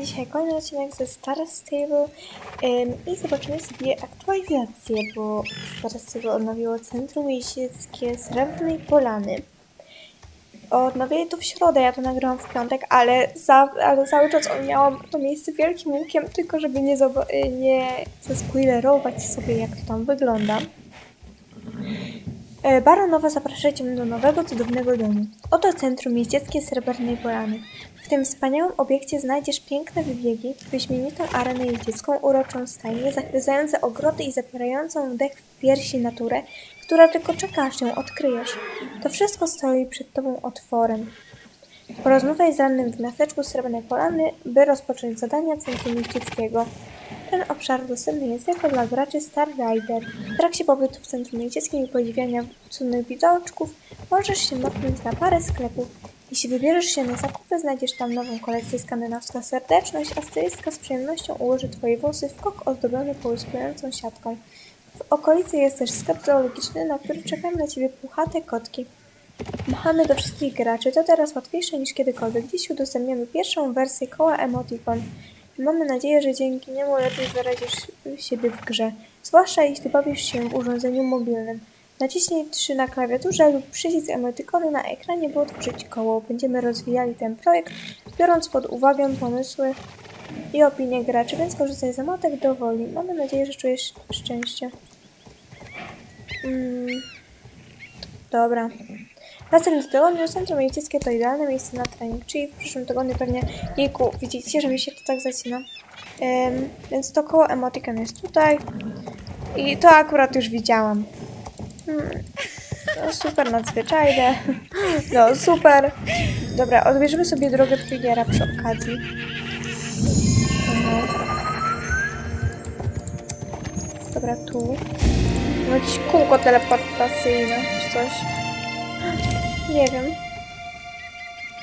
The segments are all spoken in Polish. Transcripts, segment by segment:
Dzisiaj kolejny odcinek ze Star Stable ym, i zobaczymy sobie aktualizację, bo Star Stable odnowiło Centrum Jeździeckie Srebrnej Polany. Odnowili to w środę, ja to nagrałam w piątek, ale, za, ale cały czas miałam to miejsce wielkim łukiem, tylko żeby nie, nie zaspoilerować sobie jak to tam wygląda. E, Baronowa zaprasza Cię do nowego, cudownego domu. Oto centrum jeździeckie Srebrnej Polany. Tym wspaniałym obiekcie znajdziesz piękne wybiegi, wyśmienitą arenę jeździecką, uroczą stajnię, zachwycające ogrody i zapierającą wdech w piersi naturę, która tylko czeka, ją odkryjesz. To wszystko stoi przed Tobą otworem. Porozmawiaj z rannym w miasteczku Srebrnej Polany, by rozpocząć zadania Centrum Jeździeckiego. Ten obszar dostępny jest tylko dla graczy Star Rider. W trakcie pobytu w Centrum Jeździeckim i podziwiania cudnych widoczków możesz się natknąć na parę sklepów. Jeśli wybierzesz się na zakupy, znajdziesz tam nową kolekcję skandynawska serdeczność, a stylistka z przyjemnością ułoży Twoje włosy w kok ozdobiony połyskującą siatką. W okolicy jest też sklep zoologiczny, na który czekają na Ciebie puchate kotki. Machamy do wszystkich graczy. To teraz łatwiejsze niż kiedykolwiek. Dziś udostępniamy pierwszą wersję koła Emoticon. Mamy nadzieję, że dzięki niemu lepiej wyrazisz siebie w grze, zwłaszcza jeśli bawisz się w urządzeniu mobilnym. Naciśnij 3 na klawiaturze lub przycisk emotikonu na ekranie, by otworzyć koło. Będziemy rozwijali ten projekt, biorąc pod uwagę pomysły i opinie graczy, więc korzystaj z emotek dowoli. Mamy nadzieję, że czujesz szczęście. Mm. Dobra. W następnym tygodniu Centrum Jeździeckie to idealne miejsce na trening, czyli w przyszłym tygodniu pewnie, jejku, widzicie, że mi się to tak zacina. Ym, więc to koło emotikon jest tutaj i to akurat już widziałam. Hmm. No, super nadzwyczajne. No super. Dobra, odbierzemy sobie drogę Triggera przy okazji. Dobra, tu. Mam jakieś kółko teleportacyjne czy coś.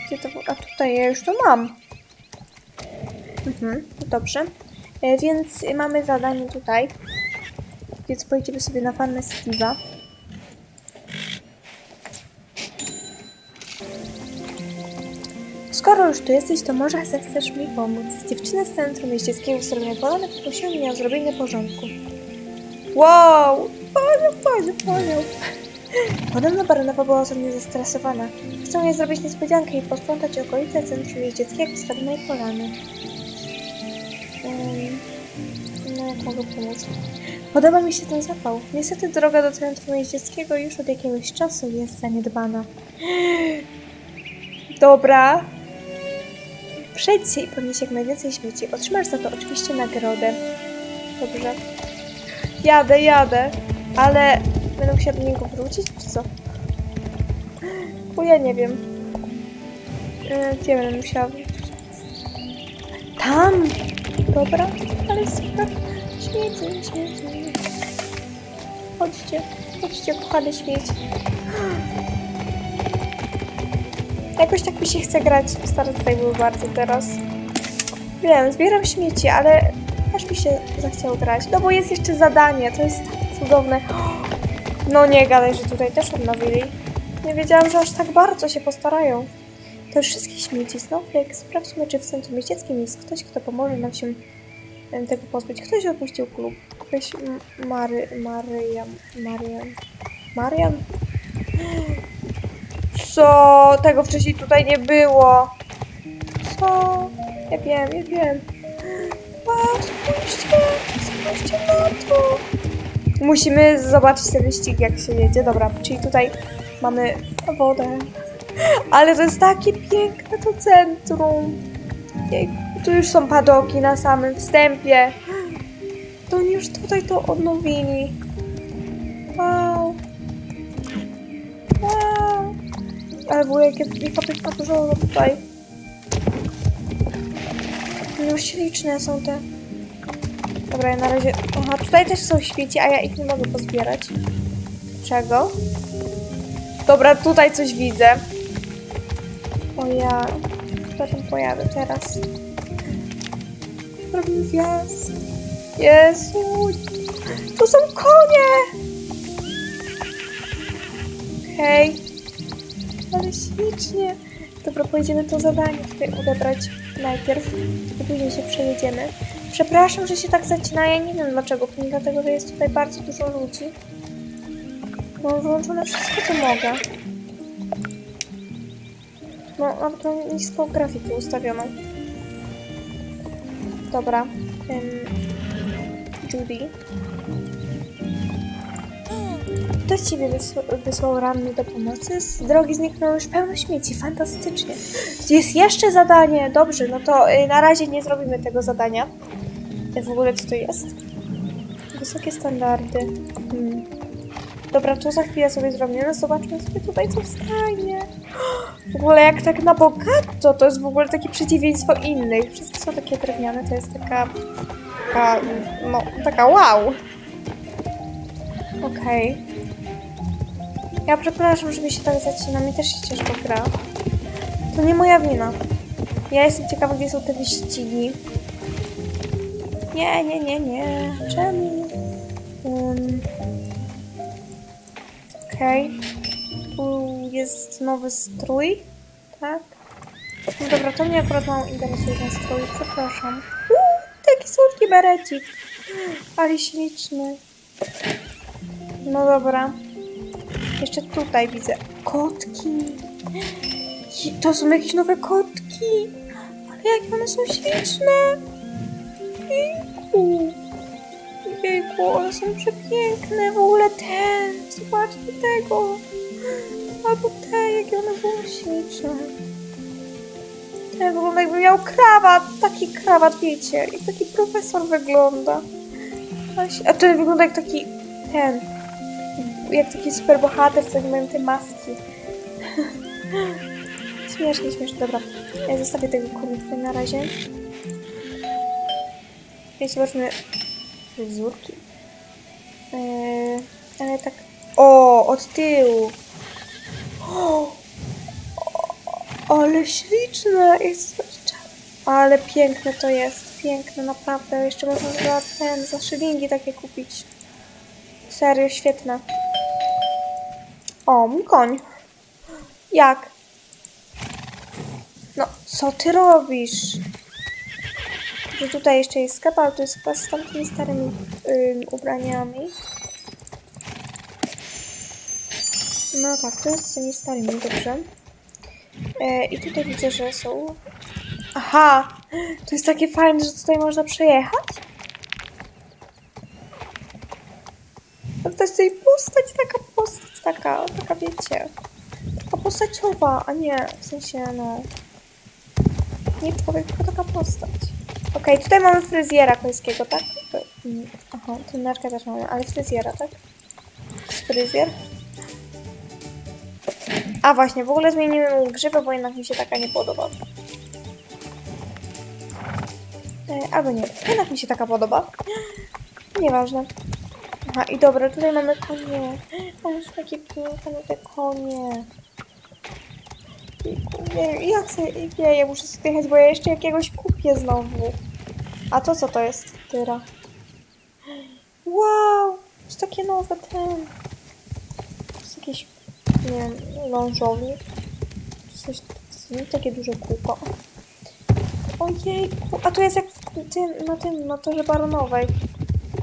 Gdzie to... A tutaj ja już to mam. Mhm, dobrze. E, więc mamy zadanie tutaj. Więc pojedziemy sobie na farmę Steve'a. Skoro już tu jesteś, to może zechcesz mi pomóc. Dziewczyna z centrum jeździeckiego w stronie Polany poprosiła mnie o zrobienie porządku. Wow! Poziom, poziom, poziom. Podobno baronowa była ogromnie zestresowana. Chcą jej zrobić niespodziankę i posprzątać okolice centrum jeździeckiego Srebrnej Polany. Um, no, jak mogę pomóc? Podoba mi się ten zapał. Niestety droga do centrum jeździeckiego już od jakiegoś czasu jest zaniedbana. Dobra. Przejdź się i podnieś jak najwięcej śmieci. Otrzymasz za to oczywiście nagrodę. Dobrze. Jadę, jadę. Ale będę musiała do niego wrócić, czy co? Bo ja nie wiem. E, Gdzie będę musiała wrócić? Tam! Dobra, ale super. Śmieci, śmieci. Chodźcie, chodźcie, kochane śmieci. Jakoś tak mi się chce grać w Star Stable bardzo teraz. Wiem, zbieram śmieci, ale aż mi się zachciało grać. No bo jest jeszcze zadanie, to jest tak cudowne. No nie gadaj, że tutaj też odnowili. Nie wiedziałam, że aż tak bardzo się postarają. To już wszystkie śmieci. Snowflake, sprawdźmy, czy w centrum mieścieckim jest ktoś, kto pomoże nam się tego pozbyć. Ktoś opuścił klub. M- Mary... Mariam... Mariam... Mariam? Co? Tego wcześniej tutaj nie było. Co? Ja wiem, ja wiem. Wow, spójrzcie! Spójrzcie na to! Musimy zobaczyć ten wyścig, jak się jedzie. Dobra, czyli tutaj mamy wodę. Ale to jest takie piękne to centrum. Tu już są padoki na samym wstępie. To oni już tutaj to odnowili. Wow. Wow. Ale wujek, jaka piękna porządna tutaj. No śliczne są te. Dobra, ja na razie... Aha, tutaj też są świeci, a ja ich nie mogę pozbierać. Czego? Dobra, tutaj coś widzę. O ja... Tam pojadę teraz. Robimy wjazd. Jezu! Tu są konie! Hej! Ale ślicznie. Dobra, pojedziemy to zadanie tutaj odebrać. najpierw, i później się przejedziemy. Przepraszam, że się tak zacina, ja nie wiem dlaczego, dlatego, że jest tutaj bardzo dużo ludzi. Mam wyłączone wszystko, co mogę. No, mam tą niską grafikę ustawioną. Dobra. Judy. Kto z ciebie wysłał, ranny do pomocy? Z drogi zniknęło już pełno śmieci. Fantastycznie. Jest jeszcze zadanie. Dobrze, no to y, na razie nie zrobimy tego zadania. W ogóle co to jest? Wysokie standardy. Hmm. Dobra, to za chwilę sobie zrobimy. Zobaczmy sobie tutaj, co wstanie. W ogóle jak tak na bogato, to jest w ogóle takie przeciwieństwo innych. Wszystkie są takie drewniane, to jest taka... Taka, no, taka wow. Okej. Ja przepraszam, że mi się tak zacina. Mi też się ciężko gra. To nie moja wina. Ja jestem ciekawa, gdzie są te wyścigi. Nie, nie, nie, nie. Czemu? Um. Okej. Tu jest nowy strój. Tak? No dobra, to mnie akurat mało interesuje ten strój. Przepraszam. Uuu, taki słodki berecik. Ale śliczny. No dobra. Jeszcze tutaj widzę kotki. To są jakieś nowe kotki. Ale jakie one są śliczne. Jejku. Jejku, one są przepiękne. W ogóle ten. Zobaczcie tego. Albo te, jakie one były śliczne. Ten wygląda jakby miał krawat. Taki krawat, wiecie. Jak taki profesor wygląda. A ten wygląda jak taki ten. Jak taki super bohater, co mają te maski. śmiesznie, śmiesznie. Dobra, ja zostawię tego komika na razie. I zobaczmy fryzurki. Eee, ale tak... O, od tyłu. O, ale śliczne. Zobaczyć. Ale piękne to jest. Piękne, naprawdę. Jeszcze można za ten, za szylingi takie kupić. Serio, świetne. O, mój koń. Jak? No, co ty robisz? Że tutaj jeszcze jest sklep, ale to jest chyba z tamtymi starymi ym, ubraniami. No tak, to jest z tymi starymi, dobrze. E, I tutaj widzę, że są... Aha! To jest takie fajne, że tutaj można przejechać? No to jest tutaj postać, taka postać, taka, taka wiecie, taka postaciowa, a nie, w sensie, no, nie człowiek, tylko taka postać. Okej, tutaj mamy fryzjera końskiego, tak? To- mm, Aha, też mamy, ale fryzjera, tak? Fryzjer? A właśnie, w ogóle zmienimy mu grzywę, bo jednak mi się taka nie podoba. E, albo nie, jednak mi się taka podoba. Nieważne. Aha, i dobra, tutaj mamy konie. Są takie piękne, te konie. Nie, ja chcę, nie, ja muszę sobie jechać, bo ja jeszcze jakiegoś kupię znowu. A to co to jest? Tyra. Wow! Jest takie nowe ten. Jest jakieś, nie wiem, lążownik. Coś, takie duże kółko. Ojejku, a to jest jak w tym, na tym, na torze baronowej.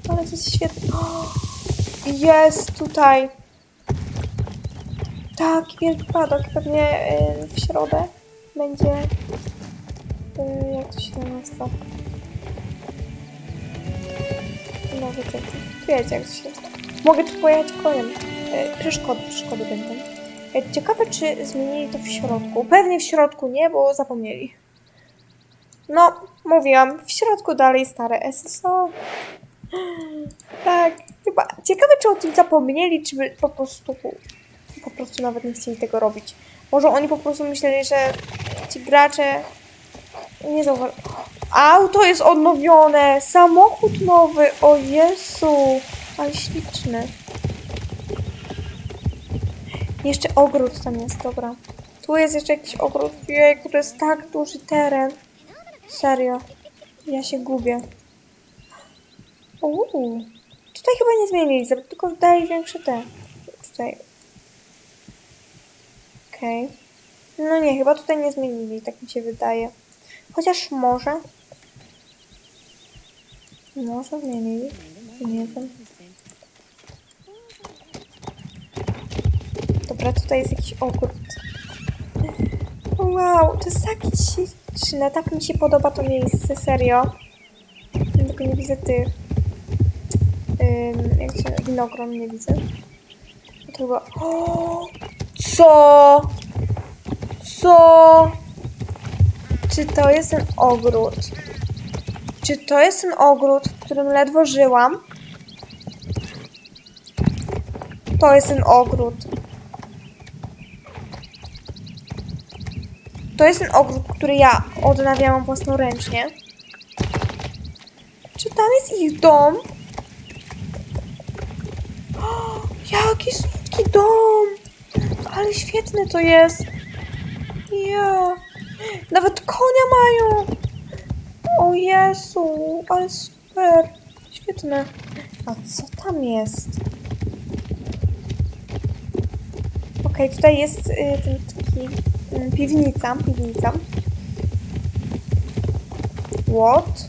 Ale to jest świetne. Jest tutaj. Tak, wielki padok. Pewnie y, w środę będzie. Y, jak to się nazywa? Tytuł. Wiecie, jak się. Mogę tu pojechać koniem. Y, przeszkody, przeszkody będą. Y, ciekawe, czy zmienili to w środku. Pewnie w środku nie, bo zapomnieli. No, mówiłam, w środku dalej stare SSO. Tak, chyba. Ciekawe, czy o tym zapomnieli, czy po prostu po prostu nawet nie chcieli tego robić. Może oni po prostu myśleli, że ci gracze nie zauważyli. Auto jest odnowione! Samochód nowy! O Jezu! Ale śliczny. Jeszcze ogród tam jest, dobra. Tu jest jeszcze jakiś ogród. Jejku, to jest tak duży teren. Serio. Ja się gubię. Uuu. Tutaj chyba nie zmienili, tylko dali większe te. Tutaj. Okej. No nie, chyba tutaj nie zmienili, tak mi się wydaje. Chociaż może. Może zmienili. Nie wiem. Dobra, tutaj jest jakiś ogród. Wow, to jest takie śliczne. Tak mi się podoba to miejsce, serio. Tylko nie widzę tych. Ym, jak się, winogron nie widzę. To chyba... O! Co? Co? Czy to jest ten ogród? Czy to jest ten ogród, w którym ledwo żyłam? To jest ten ogród. To jest ten ogród, który ja odnawiałam własnoręcznie. Czy tam jest ich dom? O, jaki słodki dom! Ale świetny to jest. Ja. Nawet konia mają. O Jezu, ale super. Świetne. A co tam jest? Okej, tutaj jest y, ten taki y, piwnica, piwnica. What?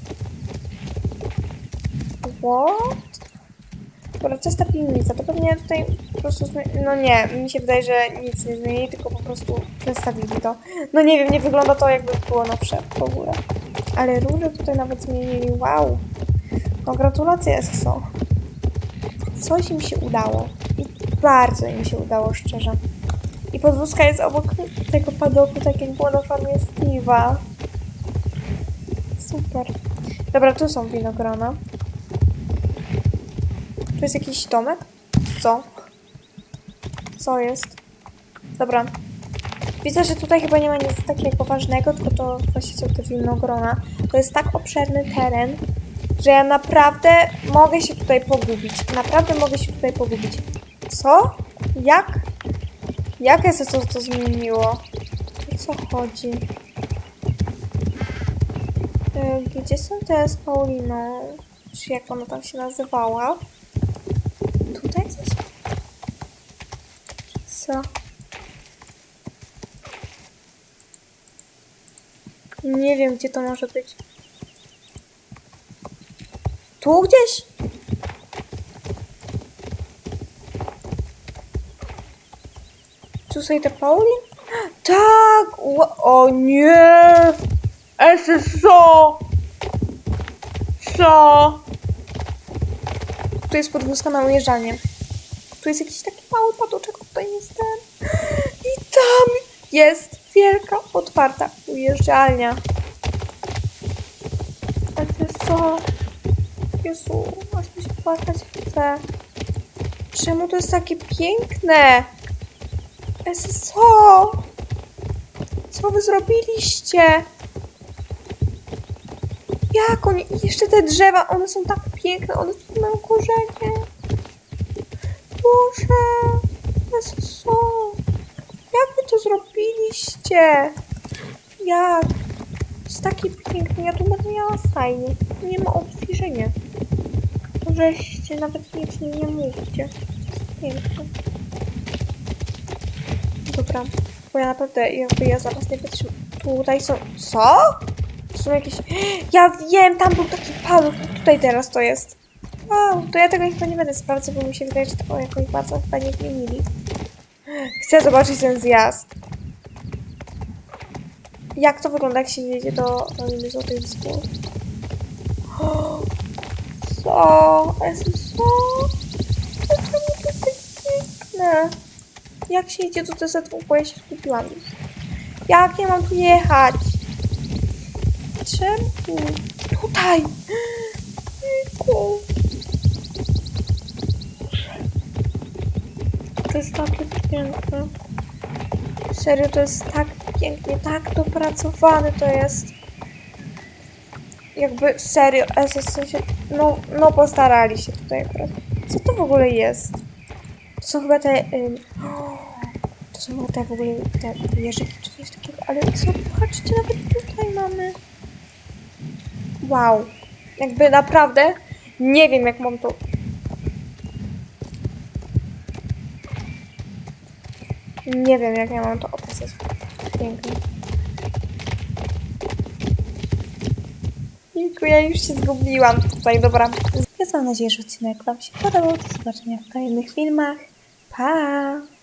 What? Dobra, to jest ta piwnica, to pewnie tutaj po prostu, no nie, mi się wydaje, że nic nie zmienili, tylko po prostu przestawili to. No nie wiem, nie wygląda to jakby było nowsze w ogóle. Ale róże tutaj nawet zmienili, wow. No gratulacje SSO. Coś im się udało. I bardzo im się udało, szczerze. I podwózka jest obok tego padoku, tak jak było na farmie Steve'a. Super. Dobra, tu są winogrona. Tu jest jakiś domek? Co? Co jest? Dobra. Widzę, że tutaj chyba nie ma nic takiego ważnego, tylko to właśnie są te winogrona. To jest tak obszerny teren, że ja naprawdę mogę się tutaj pogubić. Naprawdę mogę się tutaj pogubić. Co? Jak? Jak jest to, to zmieniło? O co chodzi? Y, Gdzie są te z Pauliną? Czy jak ona tam się nazywała? Tutaj gdzieś? Co? Nie wiem, gdzie to może być. Tu gdzieś? Tu sobie te Paulin? Tak! O nie! SSO! Co? Tu jest podwózka na ujeżdżalnię. Tu jest jakiś taki mały paduczek, tutaj jest ten. I tam jest wielka, otwarta ujeżdżalnia. SSO. Jezu, aż mi się płakać chce. Czemu to jest takie piękne? SSO! Co wy zrobiliście? Jak oni... Jeszcze te drzewa, one są tak piękne, one tu mają korzenie. Boże! SSO! Jak wy to zrobiliście? Jak? Jest takie piękne, ja tu będę miała stajnię. Nie ma opcji, że nie. Żeście nawet nic mi nie mówcie. Jest piękne. Dobra, bo ja naprawdę, jakby ja zaraz nie wytrzymam. Tutaj są... Co? Są jakieś... Ja wiem, tam był taki paduk, tutaj teraz to jest. Wow, to ja tego chyba nie będę sprawdzać, bo mi się wydaje, że to jakoś bardzo chyba nie zmienili. Chcę zobaczyć ten zjazd. Jak to wygląda, jak się jedzie do Doliny Złotych Wzgórz? Co? SSO? Dlaczego to jest piękne? Jak się jedzie do TZW, bo ja się skupiłam. Jak ja mam tu jechać? Czemu? Tutaj! Jejku. To jest takie piękne. Serio, to jest tak pięknie, tak dopracowane to jest. Jakby serio, SS się, no, no postarali się tutaj akurat. Co to w ogóle jest? To są chyba te, ym, to są chyba te w ogóle te jeżyki czy coś takiego, ale co, patrzcie, nawet tutaj mamy. Wow, jakby naprawdę nie wiem jak mam to Nie wiem, jak ja mam to opisać piękne. Jejku, ja już się zgubiłam tutaj, dobra. Więc mam nadzieję, że odcinek Wam się podobał. Do zobaczenia w kolejnych filmach. Pa!